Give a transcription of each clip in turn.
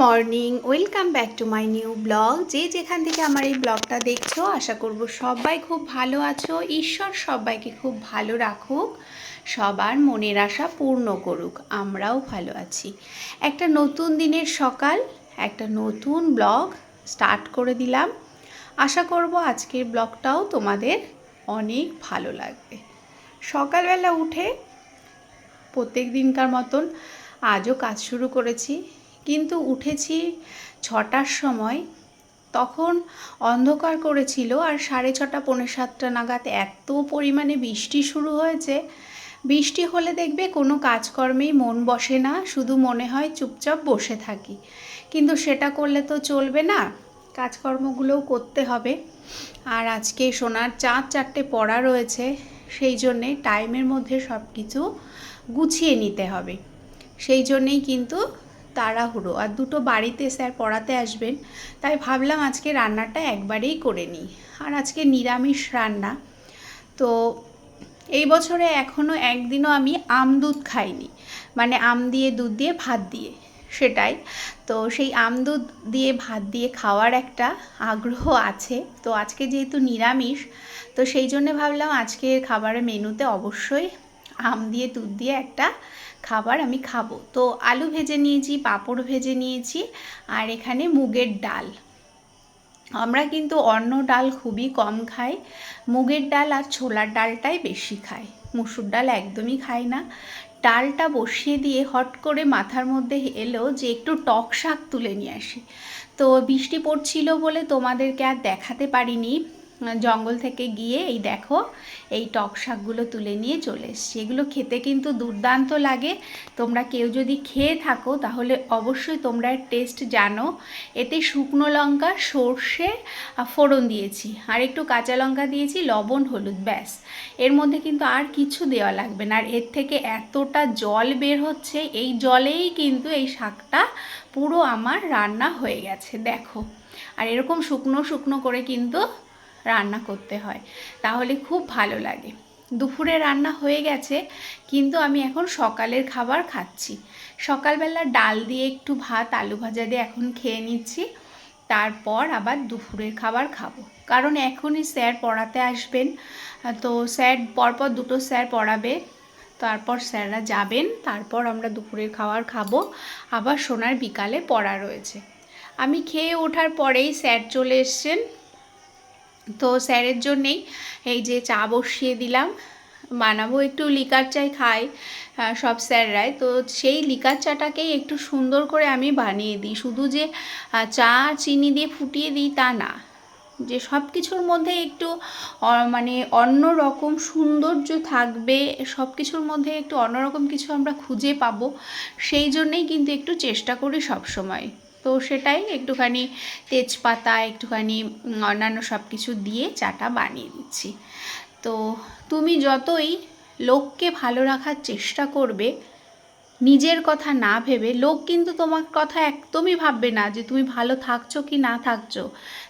Morning, welcome back to my new blog. যে যেখান থেকে আমার এই ব্লগটা দেখছ, আশা করব সবাই খুব ভালো আছো। ঈশ্বর সবাইকে খুব ভালো রাখুক, সবার মনের আশা পূর্ণ করুক, আমরাও ভালো আছি। একটা নতুন দিনের সকাল, একটা নতুন ব্লগ স্টার্ট করে দিলাম। আশা করব আজকের ব্লগটাও তোমাদের অনেক ভালো লাগবে। সকালবেলা উঠে প্রত্যেক দিনকার মতন আজও কাজ শুরু করেছি। কিন্তু উঠেছি ছটার সময়। তখন অন্ধকার করেছিল আর সাড়ে ছটা, পৌনে সাতটা নাগাদ এত পরিমাণে বৃষ্টি শুরু হয়েছে। বৃষ্টি হলে দেখবে কোনো কাজকর্মেই মন বসে না, শুধু মনে হয় চুপচাপ বসে থাকি। কিন্তু সেটা করলে তো চলবে না, কাজকর্মগুলোও করতে হবে। আর আজকে সোনার চার চারটে পড়া রয়েছে, সেই জন্যে টাইমের মধ্যে সব কিছু গুছিয়ে নিতে হবে। সেই জন্যেই কিন্তু তাড়াহুড়ো আর দুটো বাড়িতে স্যার পড়াতে আসবেন। তাই ভাবলাম আজকে রান্নাটা একবারেই করে নিই। আর আজকে নিরামিষ রান্না। তো এই বছরে এখনও একদিনও আমি আম দুধ খাইনি। মানে আম দিয়ে, দুধ দিয়ে, ভাত দিয়ে। সেটাই। তো সেই আম দুধ দিয়ে, ভাত দিয়ে খাওয়ার একটা আগ্রহ আছে। তো আজকে যেহেতু নিরামিষ, তো সেই জন্যে ভাবলাম আজকে খাবারের মেনুতে অবশ্যই আম দিয়ে, দুধ দিয়ে একটা খাবার আমি খাব। তো আলু ভেজে নিয়েছি, পাঁপড় ভেজে নিয়েছি, আর এখানে মুগের ডাল। আমরা কিন্তু অন্য ডাল খুবই কম খাই। মুগের ডাল আর ছোলার ডালটাই বেশি খাই। মুসুর ডাল একদমই খাই না। ডালটা বসিয়ে দিয়ে হট করে মাথার মধ্যে এলো যে একটু টক শাক তুলে নিয়ে আসি। তো বৃষ্টি পড়ছিল বলে তোমাদেরকে আর দেখাতে পারিনি। জঙ্গল থেকে গিয়ে এই দেখো, এই টক শাকগুলো তুলে নিয়ে চলে এসছি। এগুলো খেতে কিন্তু দুর্দান্ত লাগে। তোমরা কেউ যদি খেয়ে থাকো, তাহলে অবশ্যই তোমরা টেস্ট জানো। এতে শুকনো লঙ্কা, সর্ষে ফোড়ন দিয়েছি। আর একটু কাঁচা লঙ্কা দিয়েছি, লবণ, হলুদ, ব্যাস। এর মধ্যে কিন্তু আর কিছু দেওয়া লাগবে না। আর এর থেকে এতটা জল বের হচ্ছে, এই জলেই কিন্তু এই শাকটা পুরো আমার রান্না হয়ে গেছে, দেখো। আর এরকম শুকনো শুকনো করে কিন্তু রান্না করতে হয়। তাহলে খুব ভালো লাগে। দুপুরে রান্না হয়ে গেছে, কিন্তু আমি এখন সকালের খাবার খাচ্ছি। সকালবেলা ডাল দিয়ে একটু ভাত, আলু ভাজা দিয়ে এখন খেয়ে নিচ্ছি। তারপর আবার দুপুরের খাবার খাব। কারণ এখনই স্যার পড়াতে আসবেন, তো স্যার পরপর দুটো স্যার পড়াবে। তারপর স্যাররা যাবেন, তারপর আমরা দুপুরের খাবার খাব। আবার সোনার বিকালে পড়া রয়েছে। আমি খেয়ে ওঠার পরেই স্যার চলে এসছেন। তো স্যারের জন্যেই এই যে চা বসিয়ে দিলাম। বানাবো একটু লিকার চাই খাই সব স্যাররাই। তো সেই লিকার চাটাকেই একটু সুন্দর করে আমি বানিয়ে দিই। শুধু যে চা চিনি দিয়ে ফুটিয়ে দিই তা না। যে সব কিছুর মধ্যে একটু মানে অন্য রকম সৌন্দর্য থাকবে, সব কিছুর মধ্যে একটু অন্যরকম কিছু আমরা খুঁজে পাবো। সেই জন্যেই কিন্তু একটু চেষ্টা করি সব সময়। তো সেটাই একটুখানি তেজপাতা, একটুখানি অন্যান্য সব কিছু দিয়ে চাটা বানিয়ে দিচ্ছি। তো তুমি যতই লোককে ভালো রাখার চেষ্টা করবে, নিজের কথা না ভেবে, লোক কিন্তু তোমার কথা একদমই ভাববে না যে তুমি ভালো থাকছো কি না থাকছো।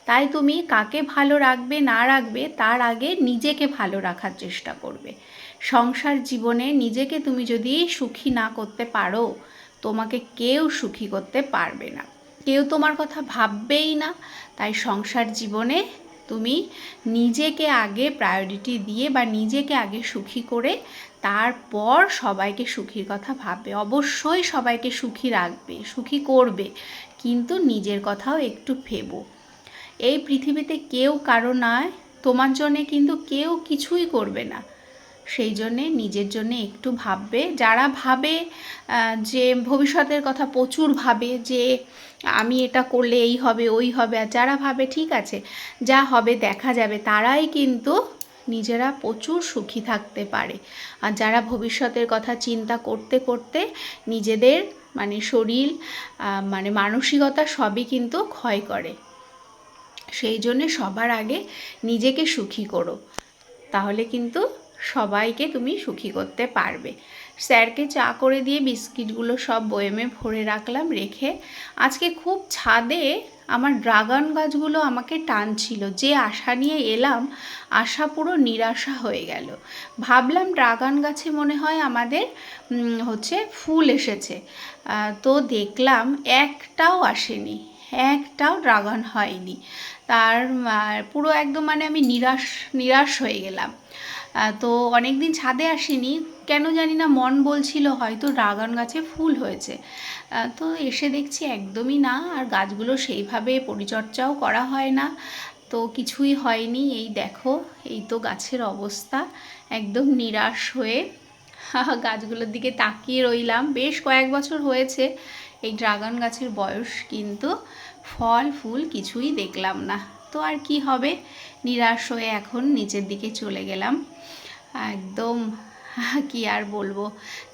তাই তুমি কাকে ভালো রাখবে, না রাখবে, তার আগে নিজেকে ভালো রাখার চেষ্টা করবে। সংসার জীবনে নিজেকে তুমি যদি সুখী না করতে পারো, তোমাকে কেউ সুখী করতে পারবে না। কেউ তোমার কথা ভাববেই না। তাই সংসার জীবনে তুমি নিজেকে আগে প্রায়োরিটি দিয়ে বা নিজেকে আগে সুখী করে তারপর সবাইকে সুখীর কথা ভাববে। অবশ্যই সবাইকে সুখী রাখবে, সুখী করবে, কিন্তু নিজের কথাও একটু ভেবো। এই পৃথিবীতে কেউ কারও নয়, তোমার জন্যে কিন্তু কেউ কিছুই করবে না। সেই জন্যে নিজের জন্যে একটু ভাববে। যারা ভাবে যে ভবিষ্যতের কথা প্রচুর ভাবে, যে আমি এটা করলে এই হবে, ওই হবে, আর যারা ভাবে, ঠিক আছে, যা হবে দেখা যাবে, তারাই কিন্তু নিজেরা প্রচুর সুখী থাকতে পারে। আর যারা ভবিষ্যতের কথা চিন্তা করতে করতে নিজেদের মানে শরীর মানে মানসিকতা সবই কিন্তু ক্ষয় করে। সেই জন্যে সবার আগে নিজেকে সুখী করো। তাহলে কিন্তু সবাইকে তুমি সুখী করতে পারবে। স্যারকে চা করে দিয়ে বিস্কিটগুলো সব বয়েমে ভরে রাখলাম, রেখে আজকে খুব ছাদে আমার ড্রাগন গাছগুলো আমাকে টানছিল। যে আশা নিয়ে এলাম, আশা পুরো নিরাশা হয়ে গেল। ভাবলাম ড্রাগন গাছে মনে হয় আমাদের হচ্ছে ফুল এসেছে। তো দেখলাম একটাও আসেনি, একটাও ড্রাগন হয়নি। তার পুরো একদম মানে আমি নিরাশ নিরাশ হয়ে গেলাম। তো অনেক দিন ছাদে আসিনি। কেন জানি না মন বলছিল হয়তো ড্রাগন গাছে ফুল হয়েছে। তো এসে দেখছি একদমই না, আর গাছগুলো সেইভাবে পরিচর্যাও করা হয় না। তো কিছুই হয়নি। এই দেখো, এই তো গাছের অবস্থা। একদম নিরাশ হয়ে গাছগুলোর দিকে তাকিয়ে রইলাম। বেশ কয়েক বছর হয়েছে এই ড্রাগন গাছের বয়স, কিন্তু ফল, ফুল কিছুই দেখলাম না। তো আর কি হবে? নিরাশ হয়ে এখন নিচের দিকে চলে গেলাম। একদম, কি আর বলব?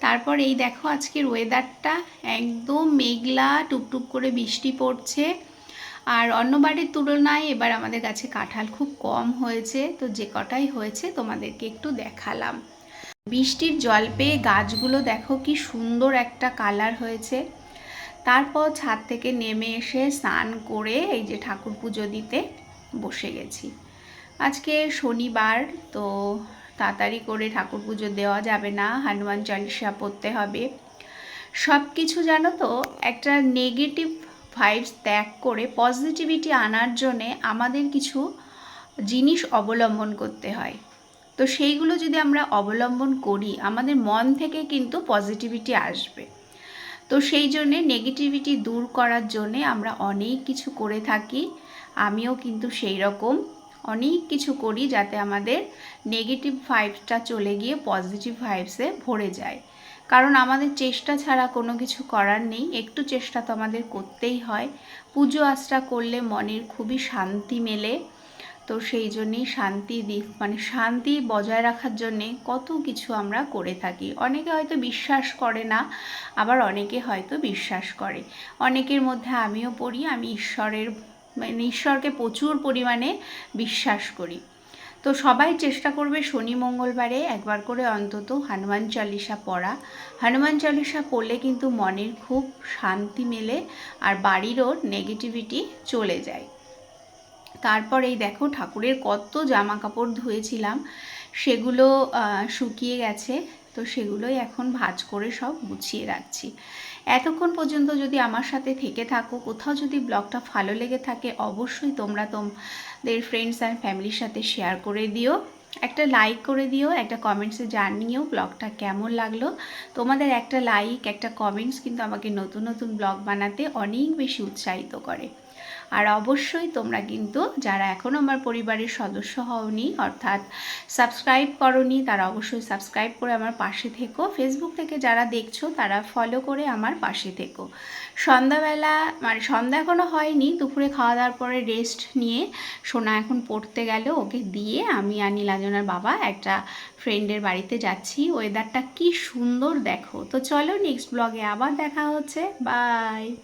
তারপর এই দেখো আজকের ওয়েদারটা একদম মেঘলা টুকটুক করে বৃষ্টি পড়ছে। আর অন্য বাড়ির তুলনায় এবার আমাদের কাছে কাঁঠাল খুব কম হয়েছে। তো যে কটাই হয়েছে তোমাদেরকে একটু দেখালাম। বৃষ্টির জল পেয়ে গাছগুলো দেখো কি সুন্দর একটা কালার হয়েছে। তারপর ছাদ থেকে নেমে এসে স্নান করে এই যে ঠাকুর পুজো দিতে বসে গেছি। আজকে শনিবার, তো তাড়াতাড়ি করে ঠাকুর পুজো দেওয়া যাবে না, হনুমান চালিশা পড়তে হবে। সব কিছু জানো তো, একটা নেগেটিভ ভাইবস ত্যাগ করে পজিটিভিটি আনার জন্যে আমাদের কিছু জিনিস অবলম্বন করতে হয়। তো সেইগুলো যদি আমরা অবলম্বন করি, আমাদের মন থেকে কিন্তু পজিটিভিটি আসবে। তো সেই জন্যে নেগেটিভিটি দূর করার জন্যে আমরা অনেক কিছু করে থাকি। আমিও কিন্তু সেই রকম অনেক কিছু করি যাতে আমাদের নেগেটিভ ভাইবসটা চলে গিয়ে পজিটিভ ভাইবসে ভরে যায়। কারণ আমাদের চেষ্টা ছাড়া কোনো কিছু করার নেই, একটু চেষ্টা তো আমাদের করতেই হয়। পুজো আশ্রা করলে মনের খুবই শান্তি মেলে। তো সেই জন্যেই শান্তি দিক মানে শান্তি বজায় রাখার জন্যে কত কিছু আমরা করে থাকি। অনেকে হয়তো বিশ্বাস করে না, আবার অনেকে হয়তো বিশ্বাস করে। অনেকের মধ্যে আমিও পড়ি, আমি ঈশ্বরের মানে ঈশ্বরকে প্রচুর পরিমাণে বিশ্বাস করি। তো সবাই চেষ্টা করবে শনি মঙ্গলবারে একবার করে অন্তত হনুমান চালিসা পড়া। হনুমান চালিসা পড়লে কিন্তু মনের খুব শান্তি মেলে আর বাড়িরও নেগেটিভিটি চলে যায়। তারপর এই দেখো ঠাকুরের কত জামা কাপড় ধুয়েছিলাম, সেগুলো শুকিয়ে গেছে। তো সেগুলোই এখন ভাজ করে সব গুছিয়ে রাখছি। এতক্ষণ পর্যন্ত যদি আমার সাথে থেকে থাকো, কোথাও যদি ব্লগটা ভালো লেগে থাকে, অবশ্যই তোমরা তোমাদের ফ্রেন্ডস অ্যান্ড ফ্যামিলির সাথে শেয়ার করে দিও। একটা লাইক করে দিও, একটা কমেন্টসে জানিও ব্লগটা কেমন লাগল। তোমাদের একটা লাইক একটা কমেন্টস কিন্তু আমাকে নতুন নতুন ব্লগ বানাতে অনেক বেশি উৎসাহিত করে। আর অবশ্যই তোমরা কিন্তু যারা এখনও আমার পরিবারের সদস্য হওনি, অর্থাৎ সাবস্ক্রাইব করনি, তারা অবশ্যই সাবস্ক্রাইব করে আমার পাশে থেকো। ফেসবুক থেকে যারা দেখছ, তারা ফলো করে আমার পাশে থেকো। সন্ধ্যাবেলা মানে সন্ধ্যা এখনও হয়নি, দুপুরে খাওয়া দাওয়ার পরে রেস্ট নিয়ে সোনা এখন পড়তে গেল, ওকে দিয়ে আমি আর নীলাজনার বাবা একটা ফ্রেন্ডের বাড়িতে যাচ্ছি। ওয়েদারটা কি সুন্দর দেখো। তো চলো নেক্সট ব্লগে আবার দেখা হচ্ছে। বাই